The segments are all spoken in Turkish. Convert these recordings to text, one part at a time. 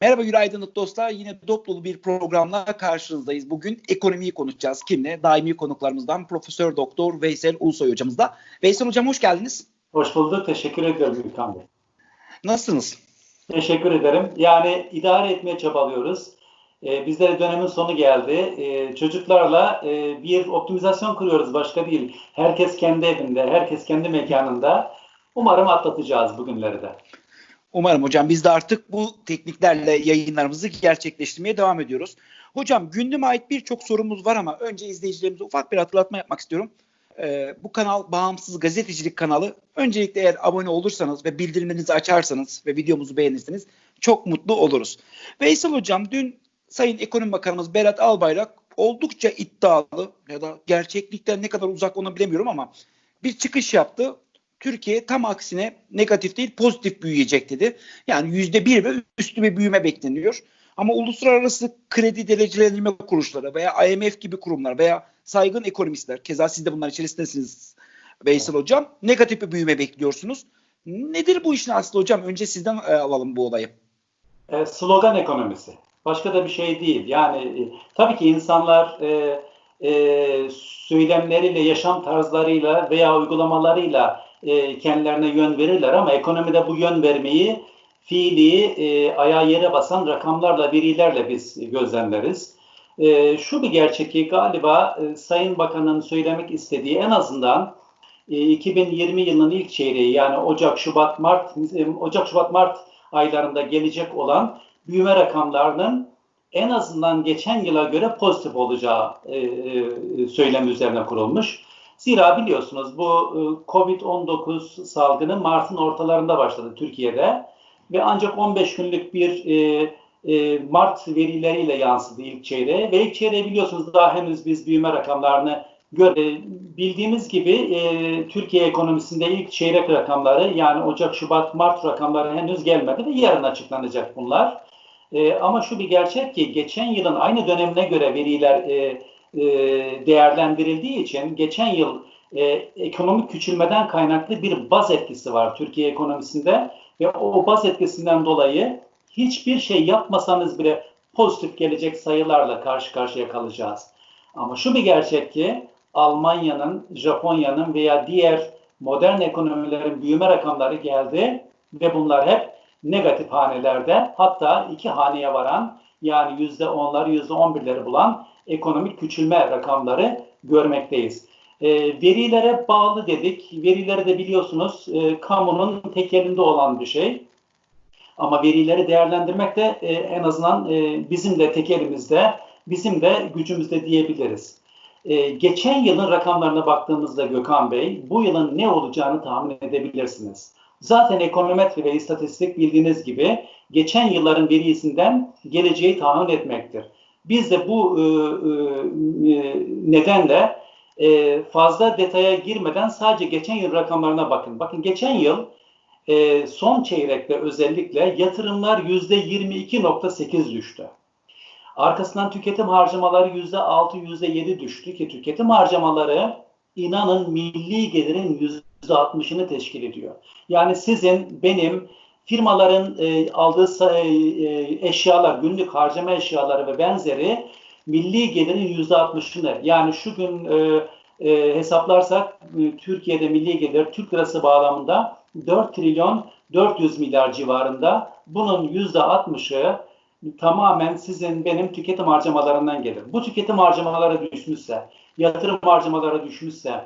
Merhaba günaydınlık dostlar. Yine dop dolu bir programla karşınızdayız. Bugün ekonomiyi konuşacağız. Kimle? Daimi konuklarımızdan Profesör Doktor Veysel Ulusoy hocamızla. Veysel hocam hoş geldiniz. Hoş bulduk. Teşekkür ediyorum Gülkan Bey. Nasılsınız? Teşekkür ederim. Yani idare etmeye çabalıyoruz. Ee, bizlere dönemin sonu geldi. Ee, çocuklarla e, bir optimizasyon kuruyoruz. Başka değil. Herkes kendi evinde, herkes kendi mekanında. Umarım atlatacağız bugünleri de. Umarım hocam biz de artık bu tekniklerle yayınlarımızı gerçekleştirmeye devam ediyoruz. Hocam gündeme ait birçok sorumuz var ama önce izleyicilerimize ufak bir hatırlatma yapmak istiyorum. Ee, bu kanal bağımsız gazetecilik kanalı. Öncelikle eğer abone olursanız ve bildirimlerinizi açarsanız ve videomuzu beğenirseniz çok mutlu oluruz. Veysel hocam dün Sayın Ekonomi Bakanımız Berat Albayrak oldukça iddialı ya da gerçeklikten ne kadar uzak onu bilemiyorum ama bir çıkış yaptı Türkiye tam aksine negatif değil pozitif büyüyecek dedi. Yani yüzde bir ve üstü bir büyüme bekleniyor. Ama uluslararası kredi derecelendirme kuruluşları veya IMF gibi kurumlar veya saygın ekonomistler, keza siz de bunlar içerisindesiniz Veysel Hocam, negatif bir büyüme bekliyorsunuz. Nedir bu işin aslı hocam? Önce sizden e, alalım bu olayı. E, slogan ekonomisi. Başka da bir şey değil. Yani e, tabii ki insanlar e, e, söylemleriyle, yaşam tarzlarıyla veya uygulamalarıyla e, kendilerine yön verirler ama ekonomide bu yön vermeyi fiili e, ayağa yere basan rakamlarla, verilerle biz gözlemleriz. E, şu bir gerçek ki galiba e, Sayın Bakan'ın söylemek istediği en azından e, 2020 yılının ilk çeyreği yani Ocak, Şubat, Mart, e, Ocak, Şubat, Mart aylarında gelecek olan büyüme rakamlarının en azından geçen yıla göre pozitif olacağı e, e, söylem üzerine kurulmuş. Zira biliyorsunuz bu e, Covid-19 salgını Mart'ın ortalarında başladı Türkiye'de ve ancak 15 günlük bir e, e, Mart verileriyle yansıdı ilk çeyreğe ve ilk çeyreğe biliyorsunuz daha henüz biz büyüme rakamlarını gör e, bildiğimiz gibi e, Türkiye ekonomisinde ilk çeyrek rakamları yani Ocak, Şubat, Mart rakamları henüz gelmedi ve yarın açıklanacak bunlar. E, ama şu bir gerçek ki geçen yılın aynı dönemine göre veriler e, e, değerlendirildiği için geçen yıl e, ekonomik küçülmeden kaynaklı bir baz etkisi var Türkiye ekonomisinde ve o baz etkisinden dolayı hiçbir şey yapmasanız bile pozitif gelecek sayılarla karşı karşıya kalacağız. Ama şu bir gerçek ki Almanya'nın, Japonya'nın veya diğer modern ekonomilerin büyüme rakamları geldi ve bunlar hep negatif hanelerde hatta iki haneye varan yani yüzde onları yüzde on birleri bulan ekonomik küçülme rakamları görmekteyiz. E, verilere bağlı dedik. Verileri de biliyorsunuz e, kamunun tek elinde olan bir şey. Ama verileri değerlendirmek de e, en azından e, bizim de tek elimizde, bizim de gücümüzde diyebiliriz. E, geçen yılın rakamlarına baktığımızda Gökhan Bey, bu yılın ne olacağını tahmin edebilirsiniz. Zaten ekonometri ve istatistik bildiğiniz gibi geçen yılların verisinden geleceği tahmin etmektir. Biz de bu e, e, nedenle e, fazla detaya girmeden sadece geçen yıl rakamlarına bakın. Bakın geçen yıl son çeyrekte özellikle yatırımlar yüzde 22.8 düştü. Arkasından tüketim harcamaları yüzde 6, yüzde 7 düştü ki tüketim harcamaları inanın milli gelirin yüzde 60'ını teşkil ediyor. Yani sizin, benim, firmaların e, aldığı e, e, eşyalar, günlük harcama eşyaları ve benzeri milli gelirin yüzde altmışını yani şu gün e, e, hesaplarsak e, Türkiye'de milli gelir Türk lirası bağlamında 4 trilyon 400 milyar civarında bunun yüzde altmışı tamamen sizin benim tüketim harcamalarından gelir. Bu tüketim harcamaları düşmüşse, yatırım harcamaları düşmüşse,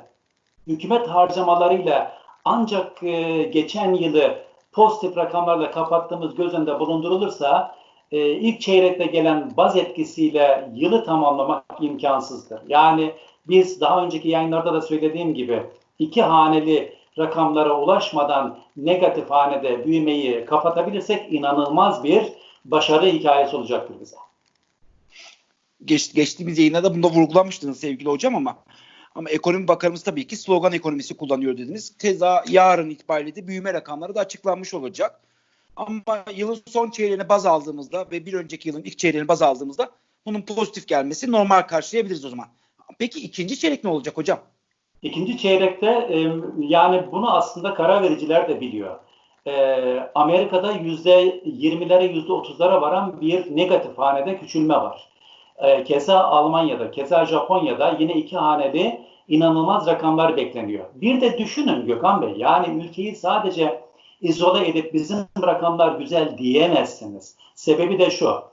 hükümet harcamalarıyla ancak e, geçen yılı pozitif rakamlarla kapattığımız göz önünde bulundurulursa e, ilk çeyrekte gelen baz etkisiyle yılı tamamlamak imkansızdır. Yani biz daha önceki yayınlarda da söylediğim gibi iki haneli rakamlara ulaşmadan negatif hanede büyümeyi kapatabilirsek inanılmaz bir başarı hikayesi olacaktır bize. Geç, geçtiğimiz yayında bunu da vurgulamıştınız sevgili hocam ama ama ekonomi bakanımız tabii ki slogan ekonomisi kullanıyor dediniz. Keza yarın itibariyle de büyüme rakamları da açıklanmış olacak. Ama yılın son çeyreğini baz aldığımızda ve bir önceki yılın ilk çeyreğini baz aldığımızda bunun pozitif gelmesi normal karşılayabiliriz o zaman. Peki ikinci çeyrek ne olacak hocam? İkinci çeyrekte yani bunu aslında karar vericiler de biliyor. e, Amerika'da yüzde yirmilere yüzde otuzlara varan bir negatif hanede küçülme var. E, keza Almanya'da, keza Japonya'da yine iki haneli inanılmaz rakamlar bekleniyor. Bir de düşünün Gökhan Bey, yani ülkeyi sadece izole edip bizim rakamlar güzel diyemezsiniz. Sebebi de şu,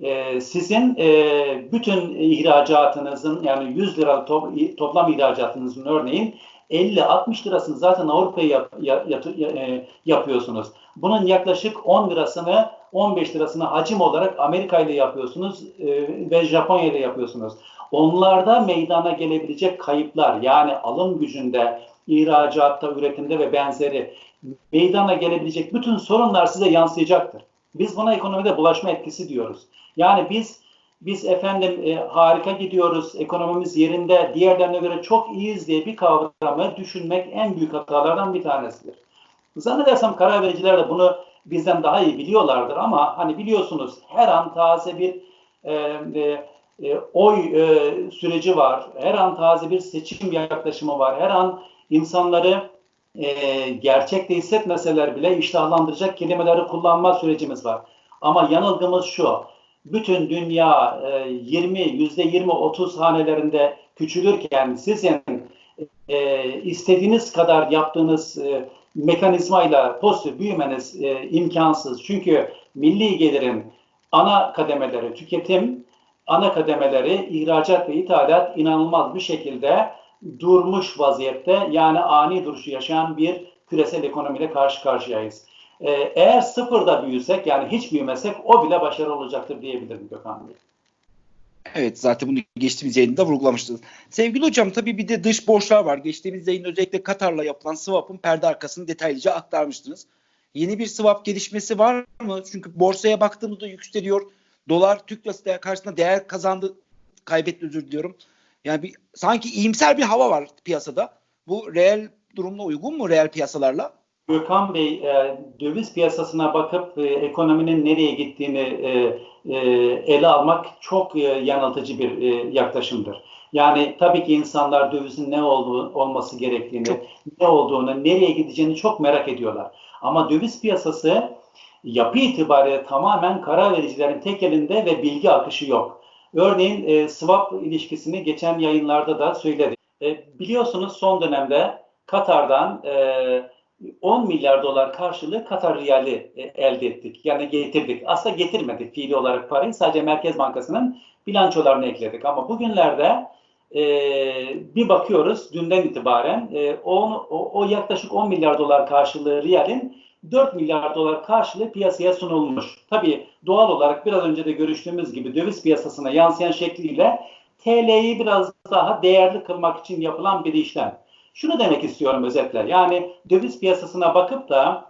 e, sizin e, bütün ihracatınızın yani 100 lira to, toplam ihracatınızın örneğin 50-60 lirasını zaten Avrupa'ya yap, yap, yap, e, yapıyorsunuz. Bunun yaklaşık 10 lirasını 15 lirasını hacim olarak Amerika ile yapıyorsunuz e, ve Japonya ile yapıyorsunuz. Onlarda meydana gelebilecek kayıplar yani alım gücünde, ihracatta, üretimde ve benzeri meydana gelebilecek bütün sorunlar size yansıyacaktır. Biz buna ekonomide bulaşma etkisi diyoruz. Yani biz biz efendim e, harika gidiyoruz, ekonomimiz yerinde, diğerlerine göre çok iyiyiz diye bir kavramı düşünmek en büyük hatalardan bir tanesidir. Zannedersem karar vericiler de bunu bizden daha iyi biliyorlardır ama hani biliyorsunuz her an taze bir e, e, oy e, süreci var, her an taze bir seçim yaklaşımı var, her an insanları e, gerçekte hissetmeseler bile iştahlandıracak kelimeleri kullanma sürecimiz var. Ama yanılgımız şu, bütün dünya e, 20, yüzde 20-30 hanelerinde küçülürken sizin e, istediğiniz kadar yaptığınız e, mekanizmayla pozitif büyümeniz e, imkansız. Çünkü milli gelirin ana kademeleri tüketim, ana kademeleri ihracat ve ithalat inanılmaz bir şekilde durmuş vaziyette. Yani ani duruşu yaşayan bir küresel ekonomiyle karşı karşıyayız. Ee, eğer sıfırda büyüsek yani hiç büyümesek o bile başarılı olacaktır diyebilirim Gökhan Bey. Evet zaten bunu geçtiğimiz yayında vurgulamıştınız. Sevgili hocam tabii bir de dış borçlar var. Geçtiğimiz yayın özellikle Katar'la yapılan swap'ın perde arkasını detaylıca aktarmıştınız. Yeni bir swap gelişmesi var mı? Çünkü borsaya baktığımızda yükseliyor. Dolar Türk lirası karşısında değer kazandı. Kaybetti özür diliyorum. Yani bir, sanki iyimser bir hava var piyasada. Bu reel durumla uygun mu reel piyasalarla? Gökhan Bey, e, döviz piyasasına bakıp e, ekonominin nereye gittiğini e, e, ele almak çok e, yanıltıcı bir e, yaklaşımdır. Yani tabii ki insanlar dövizin ne olduğu, olması gerektiğini, çok. ne olduğunu, nereye gideceğini çok merak ediyorlar. Ama döviz piyasası yapı itibariyle tamamen karar vericilerin tek elinde ve bilgi akışı yok. Örneğin e, swap ilişkisini geçen yayınlarda da söyledik. E, biliyorsunuz son dönemde Katar'dan e, 10 milyar dolar karşılığı Katar riyali e, elde ettik. Yani getirdik. Aslında getirmedik fiili olarak parayı. Sadece Merkez Bankası'nın bilançolarını ekledik. Ama bugünlerde e, bir bakıyoruz dünden itibaren e, o, o, o yaklaşık 10 milyar dolar karşılığı riyalin 4 milyar dolar karşılığı piyasaya sunulmuş. Tabii doğal olarak biraz önce de görüştüğümüz gibi döviz piyasasına yansıyan şekliyle TL'yi biraz daha değerli kılmak için yapılan bir işlem. Şunu demek istiyorum özetle. Yani döviz piyasasına bakıp da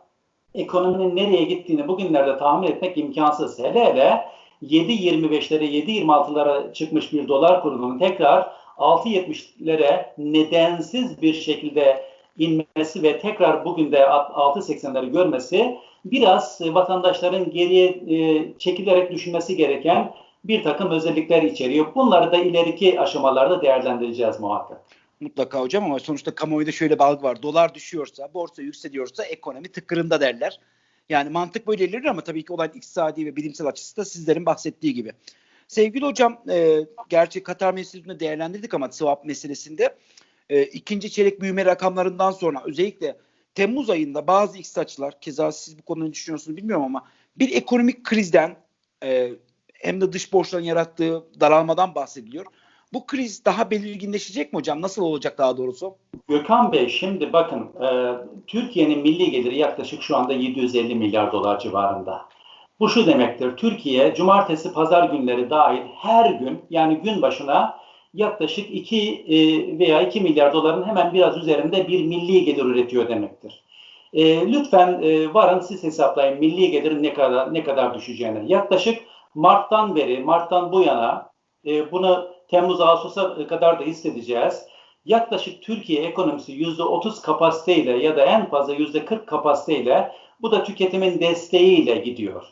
ekonominin nereye gittiğini bugünlerde tahmin etmek imkansız. Hele hele 7.25'lere 7.26'lara çıkmış bir dolar kurunun tekrar 6.70'lere nedensiz bir şekilde inmesi ve tekrar bugün de 6.80'leri görmesi biraz vatandaşların geriye e, çekilerek düşünmesi gereken bir takım özellikler içeriyor. Bunları da ileriki aşamalarda değerlendireceğiz muhakkak mutlaka hocam ama sonuçta kamuoyunda şöyle bir algı var. Dolar düşüyorsa, borsa yükseliyorsa ekonomi tıkırında derler. Yani mantık böyle ilerler ama tabii ki olay iktisadi ve bilimsel açısı da sizlerin bahsettiği gibi. Sevgili hocam, e, gerçi Katar meselesini değerlendirdik ama swap meselesinde e, ikinci çeyrek büyüme rakamlarından sonra özellikle Temmuz ayında bazı iktisatçılar, keza siz bu konuda ne düşünüyorsunuz bilmiyorum ama bir ekonomik krizden e, hem de dış borçların yarattığı daralmadan bahsediliyor. Bu kriz daha belirginleşecek mi hocam? Nasıl olacak daha doğrusu? Gökhan Bey şimdi bakın e, Türkiye'nin milli geliri yaklaşık şu anda 750 milyar dolar civarında. Bu şu demektir. Türkiye cumartesi pazar günleri dahil her gün yani gün başına yaklaşık 2 e, veya 2 milyar doların hemen biraz üzerinde bir milli gelir üretiyor demektir. E, lütfen e, varın siz hesaplayın milli gelirin ne kadar ne kadar düşeceğini. Yaklaşık Mart'tan beri, Mart'tan bu yana e, bunu Temmuz Ağustos'a kadar da hissedeceğiz. Yaklaşık Türkiye ekonomisi %30 kapasiteyle ya da en fazla %40 kapasiteyle bu da tüketimin desteğiyle gidiyor.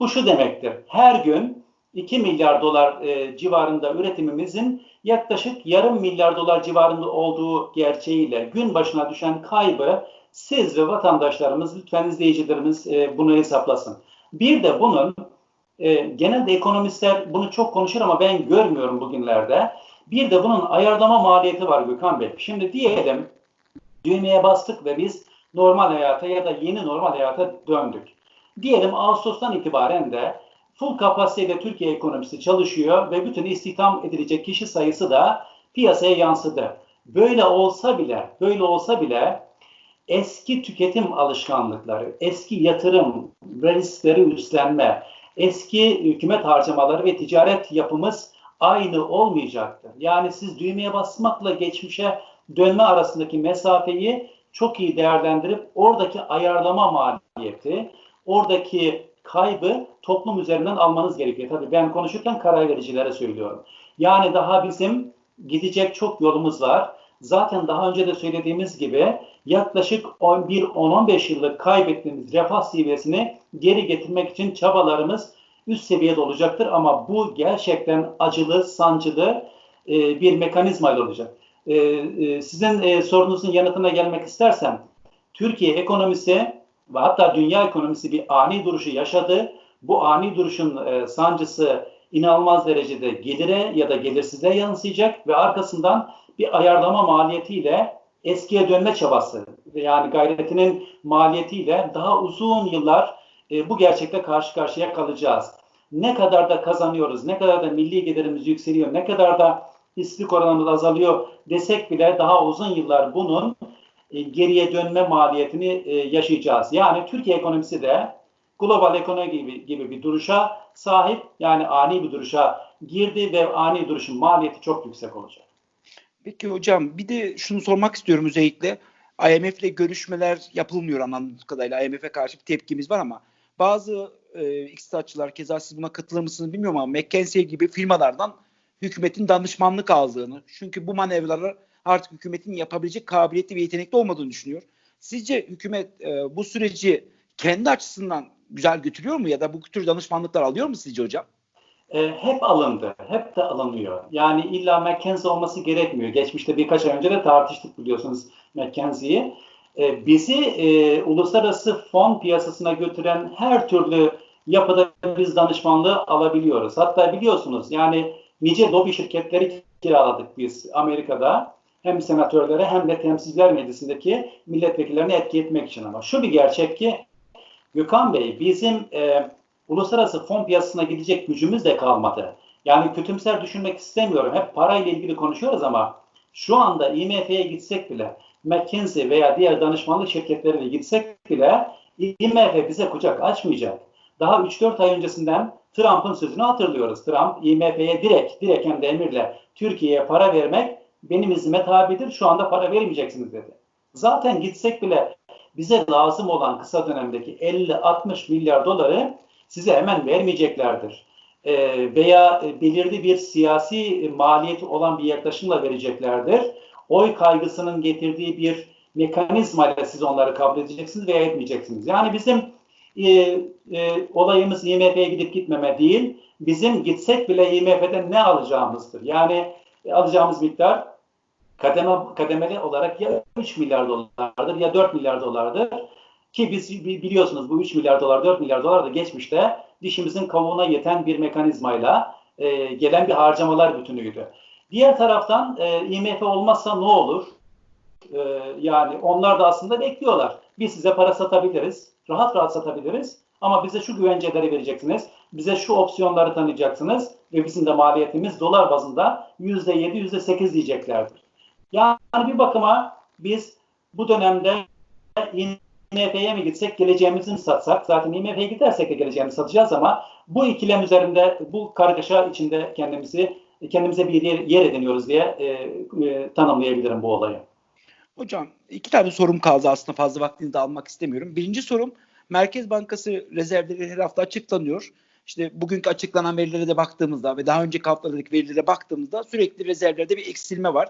Bu şu demektir. Her gün 2 milyar dolar e, civarında üretimimizin yaklaşık yarım milyar dolar civarında olduğu gerçeğiyle gün başına düşen kaybı siz ve vatandaşlarımız, lütfen izleyicilerimiz e, bunu hesaplasın. Bir de bunun e, genelde ekonomistler bunu çok konuşur ama ben görmüyorum bugünlerde. Bir de bunun ayarlama maliyeti var Gökhan Bey. Şimdi diyelim düğmeye bastık ve biz normal hayata ya da yeni normal hayata döndük. Diyelim Ağustos'tan itibaren de full kapasiteyle Türkiye ekonomisi çalışıyor ve bütün istihdam edilecek kişi sayısı da piyasaya yansıdı. Böyle olsa bile, böyle olsa bile eski tüketim alışkanlıkları, eski yatırım riskleri üstlenme, eski hükümet harcamaları ve ticaret yapımız aynı olmayacaktır. Yani siz düğmeye basmakla geçmişe dönme arasındaki mesafeyi çok iyi değerlendirip oradaki ayarlama maliyeti, oradaki kaybı toplum üzerinden almanız gerekiyor. Tabii ben konuşurken karar vericilere söylüyorum. Yani daha bizim gidecek çok yolumuz var. Zaten daha önce de söylediğimiz gibi yaklaşık 11-15 yıllık kaybettiğimiz refah seviyesini geri getirmek için çabalarımız üst seviyede olacaktır. Ama bu gerçekten acılı, sancılı e, bir mekanizma olacak. E, e, sizin e, sorunuzun yanıtına gelmek istersem, Türkiye ekonomisi ve hatta dünya ekonomisi bir ani duruşu yaşadı. Bu ani duruşun e, sancısı inanılmaz derecede gelire ya da gelirsizliğe yansıyacak ve arkasından bir ayarlama maliyetiyle eskiye dönme çabası yani gayretinin maliyetiyle daha uzun yıllar e, bu gerçekle karşı karşıya kalacağız. Ne kadar da kazanıyoruz, ne kadar da milli gelirimiz yükseliyor, ne kadar da işsizlik oranımız azalıyor desek bile daha uzun yıllar bunun e, geriye dönme maliyetini e, yaşayacağız. Yani Türkiye ekonomisi de global ekonomi gibi, gibi bir duruşa sahip yani ani bir duruşa girdi ve ani duruşun maliyeti çok yüksek olacak. Peki hocam bir de şunu sormak istiyorum özellikle. IMF ile görüşmeler yapılmıyor anladığım kadarıyla. IMF'e karşı bir tepkimiz var ama bazı e, iktisatçılar keza siz buna katılır mısınız bilmiyorum ama McKinsey gibi firmalardan hükümetin danışmanlık aldığını çünkü bu manevraları artık hükümetin yapabilecek kabiliyetli ve yetenekli olmadığını düşünüyor. Sizce hükümet e, bu süreci kendi açısından güzel götürüyor mu ya da bu tür danışmanlıklar alıyor mu sizce hocam? E, hep alındı, hep de alınıyor. Yani illa McKinsey olması gerekmiyor. Geçmişte birkaç ay önce de tartıştık biliyorsunuz McKinsey'yi. E, bizi e, uluslararası fon piyasasına götüren her türlü yapıda biz danışmanlığı alabiliyoruz. Hatta biliyorsunuz yani nice lobi şirketleri kiraladık biz Amerika'da. Hem senatörlere hem de temsilciler meclisindeki milletvekillerini etki etmek için ama şu bir gerçek ki Gökhan Bey bizim e, uluslararası fon piyasasına gidecek gücümüz de kalmadı. Yani kötümser düşünmek istemiyorum. Hep parayla ilgili konuşuyoruz ama şu anda IMF'ye gitsek bile McKinsey veya diğer danışmanlık şirketlerine gitsek bile IMF bize kucak açmayacak. Daha 3-4 ay öncesinden Trump'ın sözünü hatırlıyoruz. Trump IMF'ye direkt, direkt hem de emirle Türkiye'ye para vermek benim izime tabidir. Şu anda para vermeyeceksiniz dedi. Zaten gitsek bile bize lazım olan kısa dönemdeki 50-60 milyar doları size hemen vermeyeceklerdir. E, veya belirli bir siyasi maliyeti olan bir yaklaşımla vereceklerdir. Oy kaygısının getirdiği bir mekanizma ile siz onları kabul edeceksiniz veya etmeyeceksiniz. Yani bizim e, e, olayımız IMF'ye gidip gitmeme değil, bizim gitsek bile IMF'den ne alacağımızdır. Yani e, alacağımız miktar kademe, kademeli olarak ya 3 milyar dolardır ya 4 milyar dolardır. Ki biz biliyorsunuz bu 3 milyar dolar, 4 milyar dolar da geçmişte dişimizin kavuğuna yeten bir mekanizmayla e, gelen bir harcamalar bütünüydü. Diğer taraftan e, IMF olmazsa ne olur? E, yani onlar da aslında bekliyorlar. Biz size para satabiliriz, rahat rahat satabiliriz ama bize şu güvenceleri vereceksiniz, bize şu opsiyonları tanıyacaksınız ve bizim de maliyetimiz dolar bazında %7, %8 diyeceklerdir. Yani bir bakıma biz bu dönemde IMF'ye mi gitsek geleceğimizi mi satsak? Zaten IMF'ye gidersek de geleceğimizi satacağız ama bu ikilem üzerinde bu kargaşa içinde kendimizi kendimize bir yer, yer ediniyoruz diye e, e, tanımlayabilirim bu olayı. Hocam iki tane sorum kaldı aslında fazla vaktini de almak istemiyorum. Birinci sorum Merkez Bankası rezervleri her hafta açıklanıyor. İşte bugünkü açıklanan verilere de baktığımızda ve daha önceki haftalardaki verilere baktığımızda sürekli rezervlerde bir eksilme var.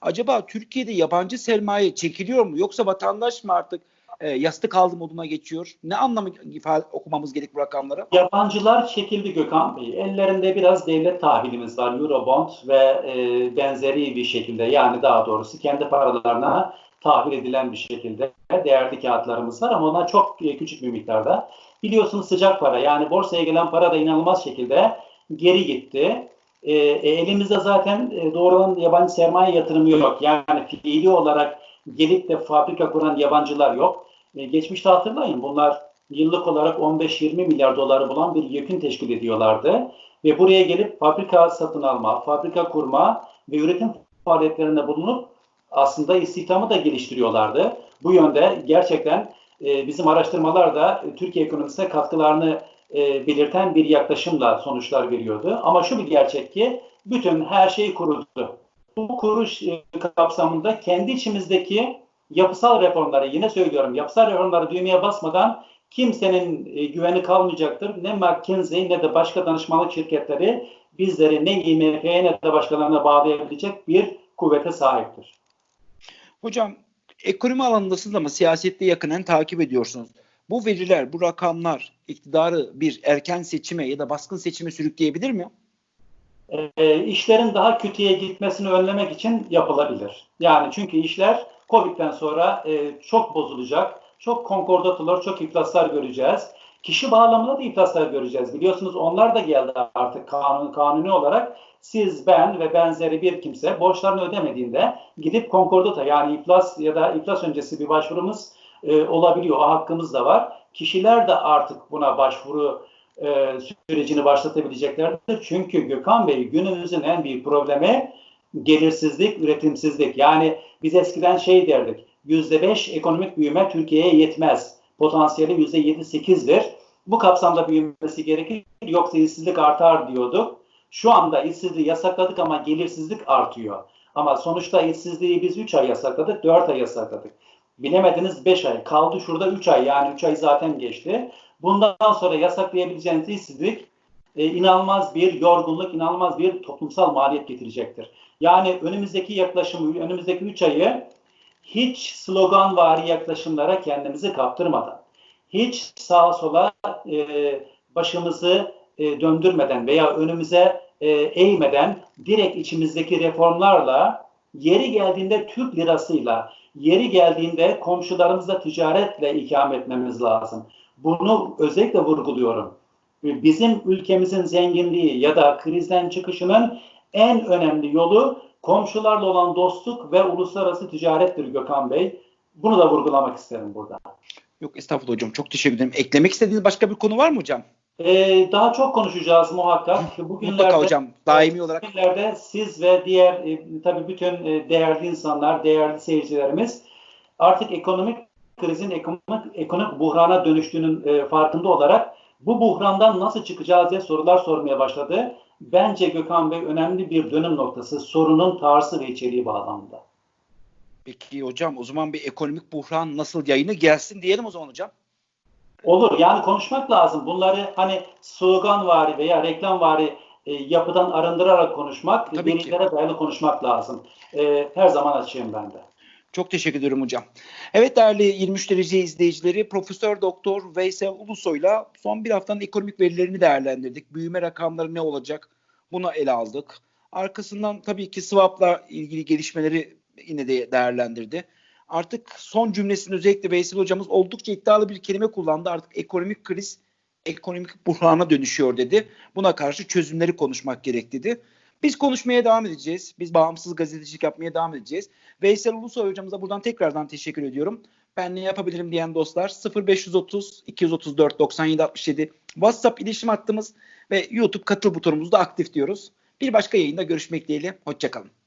Acaba Türkiye'de yabancı sermaye çekiliyor mu yoksa vatandaş mı artık e, yastık aldı moduna geçiyor? Ne anlamı ifade okumamız gerek bu rakamları? Yabancılar çekildi Gökhan Bey. Ellerinde biraz devlet tahvilimiz var. Eurobond ve e, benzeri bir şekilde yani daha doğrusu kendi paralarına tahvil edilen bir şekilde değerli kağıtlarımız var ama onlar çok e, küçük bir miktarda. Biliyorsunuz sıcak para yani borsaya gelen para da inanılmaz şekilde geri gitti. E, e, elimizde zaten e, doğrudan yabancı sermaye yatırımı yok. Yani fiili olarak gelip de fabrika kuran yabancılar yok. E, geçmişte hatırlayın bunlar yıllık olarak 15-20 milyar doları bulan bir yükün teşkil ediyorlardı. Ve buraya gelip fabrika satın alma, fabrika kurma ve üretim faaliyetlerinde bulunup aslında istihdamı da geliştiriyorlardı. Bu yönde gerçekten e, bizim araştırmalar da Türkiye ekonomisine katkılarını e, belirten bir yaklaşımla sonuçlar veriyordu. Ama şu bir gerçek ki bütün her şey kuruldu. Bu kuruş e, kapsamında kendi içimizdeki yapısal reformları, yine söylüyorum yapısal reformları düğmeye basmadan kimsenin e, güveni kalmayacaktır. Ne McKinsey ne de başka danışmanlık şirketleri bizleri ne IMF'ye ne de başkalarına bağlayabilecek bir kuvvete sahiptir. Hocam ekonomi alanındasınız ama siyasette yakından takip ediyorsunuz. Bu veriler, bu rakamlar iktidarı bir erken seçime ya da baskın seçime sürükleyebilir mi? E, işlerin daha kötüye gitmesini önlemek için yapılabilir. Yani çünkü işler Covid'den sonra e, çok bozulacak, çok konkordatlar, çok iflaslar göreceğiz. Kişi bağlamında da iflaslar göreceğiz. Biliyorsunuz onlar da geldi artık kanun, kanuni olarak. Siz, ben ve benzeri bir kimse borçlarını ödemediğinde gidip konkordata yani iflas ya da iflas öncesi bir başvurumuz e, olabiliyor. O hakkımız da var. Kişiler de artık buna başvuru e, sürecini başlatabileceklerdir. Çünkü Gökhan Bey günümüzün en büyük problemi gelirsizlik, üretimsizlik. Yani biz eskiden şey derdik, %5 ekonomik büyüme Türkiye'ye yetmez. Potansiyeli %7-8'dir. Bu kapsamda büyümesi gerekir, yoksa işsizlik artar diyorduk. Şu anda işsizliği yasakladık ama gelirsizlik artıyor. Ama sonuçta işsizliği biz 3 ay yasakladık, 4 ay yasakladık. Bilemediniz 5 ay. Kaldı şurada 3 ay yani 3 ay zaten geçti. Bundan sonra yasaklayabileceğiniz işsizlik e, inanılmaz bir yorgunluk, inanılmaz bir toplumsal maliyet getirecektir. Yani önümüzdeki yaklaşımı, önümüzdeki 3 ayı hiç slogan vari yaklaşımlara kendimizi kaptırmadan, hiç sağa sola e, başımızı e, döndürmeden veya önümüze e, eğmeden direkt içimizdeki reformlarla yeri geldiğinde Türk lirasıyla, yeri geldiğinde komşularımızla ticaretle ikame etmemiz lazım. Bunu özellikle vurguluyorum. Bizim ülkemizin zenginliği ya da krizden çıkışının en önemli yolu komşularla olan dostluk ve uluslararası ticarettir Gökhan Bey. Bunu da vurgulamak isterim burada. Yok estağfurullah hocam çok teşekkür ederim. Eklemek istediğiniz başka bir konu var mı hocam? Ee, daha çok konuşacağız muhakkak. Bugünlerde, Mutlaka hocam daimi olarak. Bugünlerde siz ve diğer e, tabii bütün e, değerli insanlar, değerli seyircilerimiz artık ekonomik krizin ekonomik, ekonomik buhrana dönüştüğünün e, farkında olarak bu buhrandan nasıl çıkacağız diye sorular sormaya başladı. Bence Gökhan Bey önemli bir dönüm noktası sorunun tarzı ve içeriği bağlamında. Peki hocam o zaman bir ekonomik buhran nasıl yayını gelsin diyelim o zaman hocam. Olur yani konuşmak lazım. Bunları hani slogan vari veya reklam vari e, yapıdan arındırarak konuşmak, Tabii dayalı konuşmak lazım. E, her zaman açayım ben de. Çok teşekkür ediyorum hocam. Evet değerli 23 derece izleyicileri Profesör Doktor Veysel Ulusoy'la son bir haftanın ekonomik verilerini değerlendirdik. Büyüme rakamları ne olacak bunu ele aldık. Arkasından tabii ki swap'la ilgili gelişmeleri yine de değerlendirdi. Artık son cümlesinde özellikle Veysel hocamız oldukça iddialı bir kelime kullandı. Artık ekonomik kriz ekonomik buhrana dönüşüyor dedi. Buna karşı çözümleri konuşmak gerek dedi. Biz konuşmaya devam edeceğiz. Biz bağımsız gazetecilik yapmaya devam edeceğiz. Veysel Ulusoy hocamıza buradan tekrardan teşekkür ediyorum. Ben ne yapabilirim diyen dostlar 0530 234 97 67 WhatsApp iletişim hattımız ve YouTube katıl butonumuz da aktif diyoruz. Bir başka yayında görüşmek dileğiyle. Hoşçakalın.